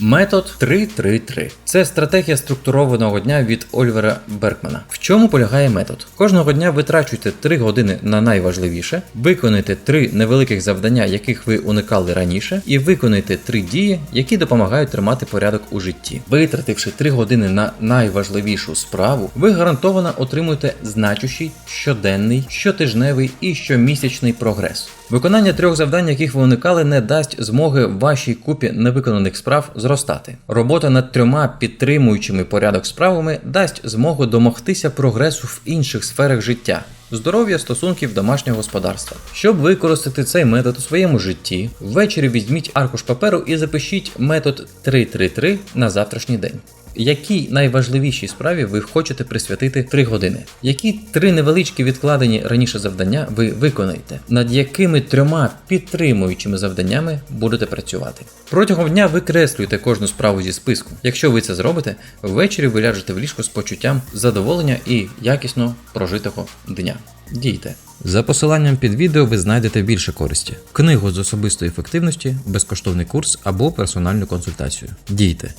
Метод 333 це стратегія структурованого дня від Ольвера Беркмана. В чому полягає метод? Кожного дня витрачуйте 3 години на найважливіше, виконуйте 3 невеликих завдання, яких ви уникали раніше, і виконуйте 3 дії, які допомагають тримати порядок у житті. Витративши 3 години на найважливішу справу, ви гарантовано отримуєте значущий щоденний, щотижневий і щомісячний прогрес. Виконання трьох завдань, яких ви уникали, не дасть змоги вашій купі невиконаних справ зростати. Робота над трьома підтримуючими порядок справами дасть змогу домогтися прогресу в інших сферах життя. Здоров'я стосунків домашнього господарства. Щоб використати цей метод у своєму житті, ввечері візьміть аркуш паперу і запишіть метод 333 на завтрашній день. Якій найважливішій справі ви хочете присвятити 3 години? Які три невеличкі відкладені раніше завдання ви виконаєте? Над якими трьома підтримуючими завданнями будете працювати? Протягом дня викреслюйте кожну справу зі списку. Якщо ви це зробите, ввечері ви ляжете в ліжко з почуттям задоволення і якісно прожитого дня. Дійте. За посиланням під відео ви знайдете більше користі: книгу з особистої ефективності, безкоштовний курс або персональну консультацію. Дійте.